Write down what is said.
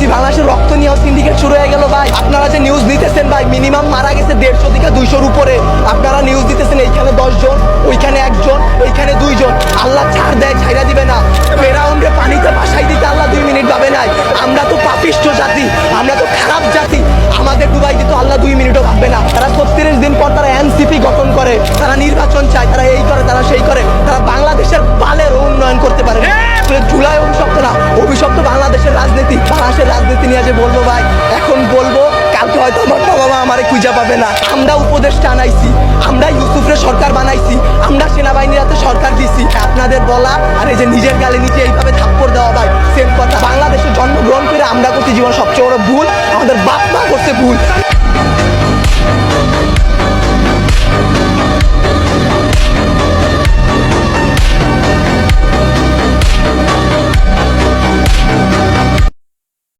দিছি বাংলাদেশের রক্ত নিয়ে সিন্ডিকেট শুরু হয়ে গেল, ভাই। আপনারা যে নিউজ দিতেছেন, ভাই মিনিমাম মারা গেছে দেড়শো থেকে দুইশোর উপরে। আপনারা নিউজ দিতেছেন, এইখানে দশজন, ওইখানে একজন ওইখানে দুইজন। আল্লাহ ছাড় দেয় যে বলব ভাই, এখন বলব, কালকে হয়তো আমার বাবা মা আমারে খুঁজে পাবে না। আমরা উপদেশটা আনাইছি, আমরা ইউসুফরে সরকার বানাইছি, আমরা সেনাবাহিনীর হাতে সরকার দিছি। আপনাদের বলা আর এই যে নিজের গালে নিচে এইভাবে থাপ্পড় দেওয়া ভাই সেম কথা। বাংলাদেশে জন্মগ্রহণ করে আমরা করছি জীবন সবচেয়ে বড় ভুল, আমাদের বাপ